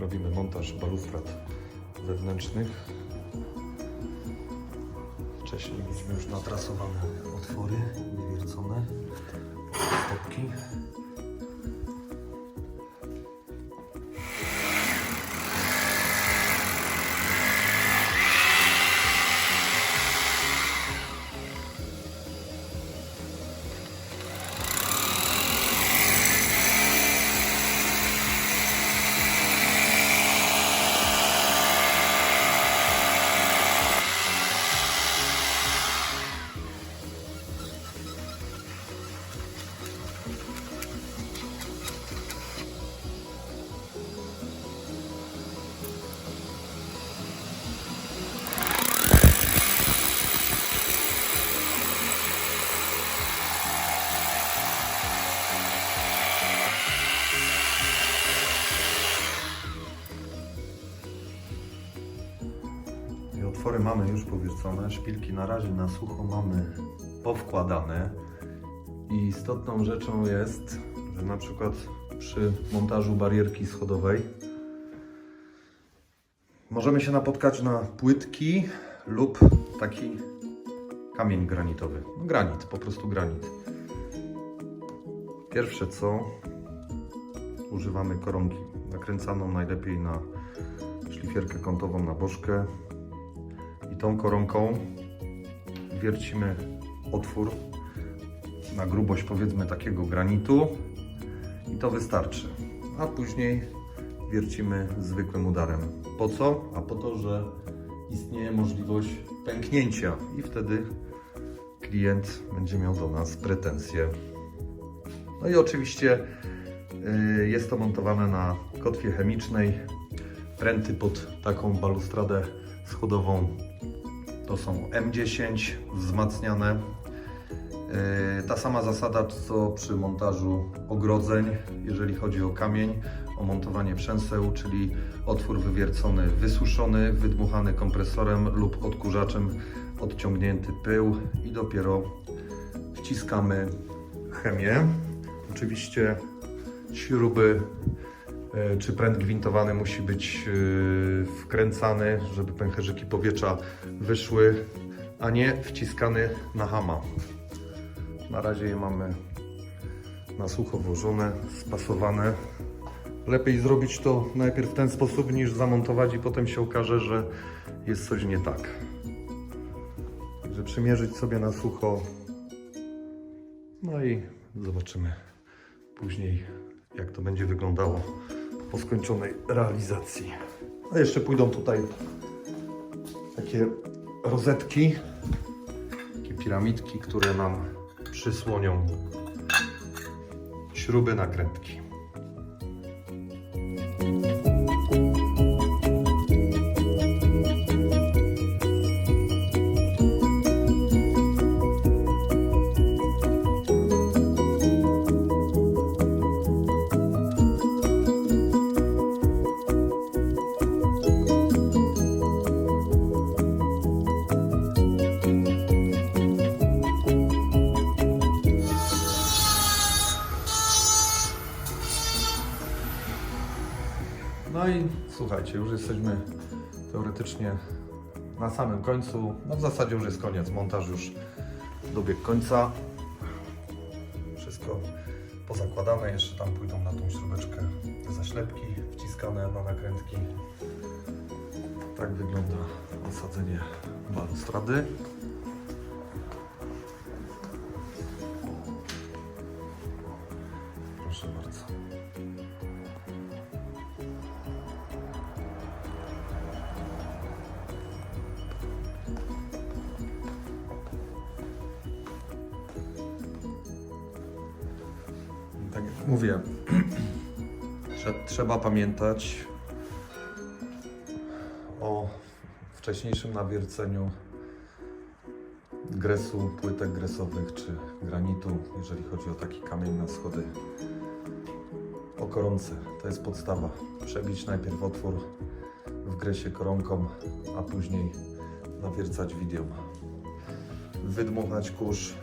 robimy montaż balustrad wewnętrznych. Wcześniej mieliśmy już natrasowane otwory, wywiercone stopki. Mamy już powiercone, szpilki na razie na sucho mamy powkładane. I istotną rzeczą jest, że na przykład przy montażu barierki schodowej możemy się napotkać na płytki lub taki kamień granitowy. No, granit, po prostu granit. Pierwsze co, używamy koronki nakręcaną najlepiej na szlifierkę kątową na bożkę tą koronką wiercimy otwór na grubość powiedzmy takiego granitu i to wystarczy. A później wiercimy zwykłym udarem. Po co? A po to, że istnieje możliwość pęknięcia i wtedy klient będzie miał do nas pretensje. No i oczywiście y, jest to montowane na kotwie chemicznej. Pręty pod taką balustradę schodową to są M10 wzmacniane. Yy, Ta sama zasada co przy montażu ogrodzeń, jeżeli chodzi o kamień, o montowanie przęseł, czyli otwór wywiercony, wysuszony, wydmuchany kompresorem lub odkurzaczem, odciągnięty pył i dopiero wciskamy chemię. Oczywiście śruby e, czy pręt gwintowany musi być e, wkręcany, żeby pęcherzyki powietrza wyszły, a nie wciskany na hama. Na razie je mamy na sucho włożone, spasowane. Lepiej zrobić to najpierw w ten sposób niż zamontować i potem się okaże, że jest coś nie tak. Także przymierzyć sobie na sucho. No i zobaczymy później, jak to będzie wyglądało po skończonej realizacji. A jeszcze pójdą tutaj takie rozetki, takie piramidki, które nam przysłonią śruby nakrętki. Słuchajcie, już jesteśmy teoretycznie na samym końcu. No w zasadzie już jest koniec. Montaż już dobiegł końca. Wszystko pozakładane. Jeszcze tam pójdą na tą śrubeczkę zaślepki wciskane na nakrętki. Tak wygląda osadzenie balustrady. Mówię, że trzeba pamiętać o wcześniejszym nawierceniu gresu, płytek gresowych czy granitu, jeżeli chodzi o taki kamień na schody. O koronce, to jest podstawa. Przebić najpierw otwór w gresie koronką, a później nawiercać widium. Wydmuchać kurz,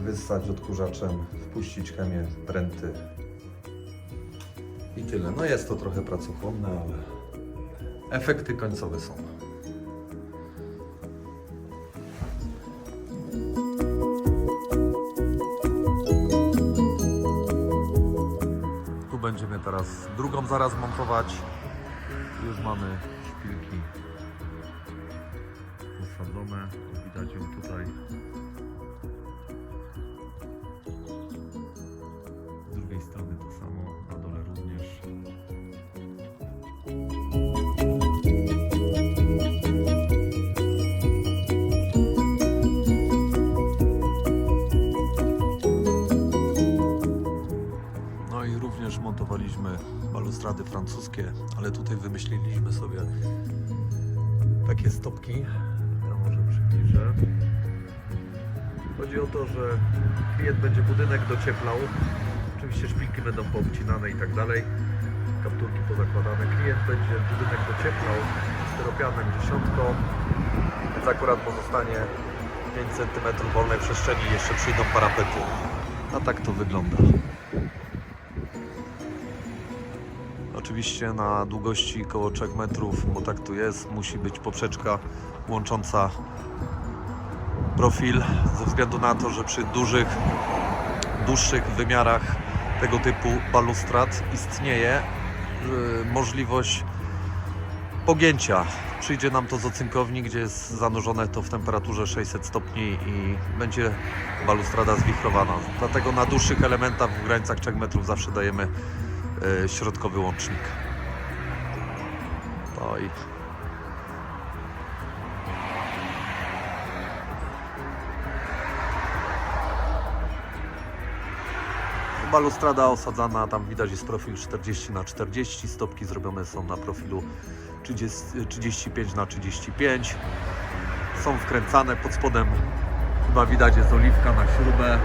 wyssać odkurzaczem, wpuścić chemię, pręty I tyle. No jest to trochę pracochłonne, ale efekty końcowe są. Tu będziemy teraz drugą zaraz montować. Już mamy szpilki posadzone. Widać ją tutaj. Balustrady francuskie, ale tutaj wymyśliliśmy sobie takie stopki. Ja może przybliżę. Chodzi o to, że klient będzie budynek docieplał. Oczywiście szpilki będą poobcinane i tak dalej. Kapturki pozakładane. Klient będzie budynek docieplał styropianem dziesiątką. Więc akurat pozostanie 5 cm wolnej przestrzeni jeszcze przyjdą parapety. A tak to wygląda. Oczywiście na długości około 3 metrów, bo tak tu jest, musi być poprzeczka łącząca profil ze względu na to, że przy dużych, dłuższych wymiarach tego typu balustrad istnieje y, możliwość pogięcia. Przyjdzie nam to z ocynkowni, gdzie jest zanurzone to w temperaturze 600 stopni i będzie balustrada zwichrowana. Dlatego na dłuższych elementach w granicach 3 metrów zawsze dajemy środkowy łącznik. No i Balustrada osadzana, tam widać jest profil 40 na 40 stopki zrobione są na profilu 30, 35 na 35 są wkręcane, pod spodem. Chyba widać jest oliwka na śrubę,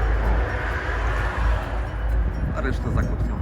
a reszta zakotwiona.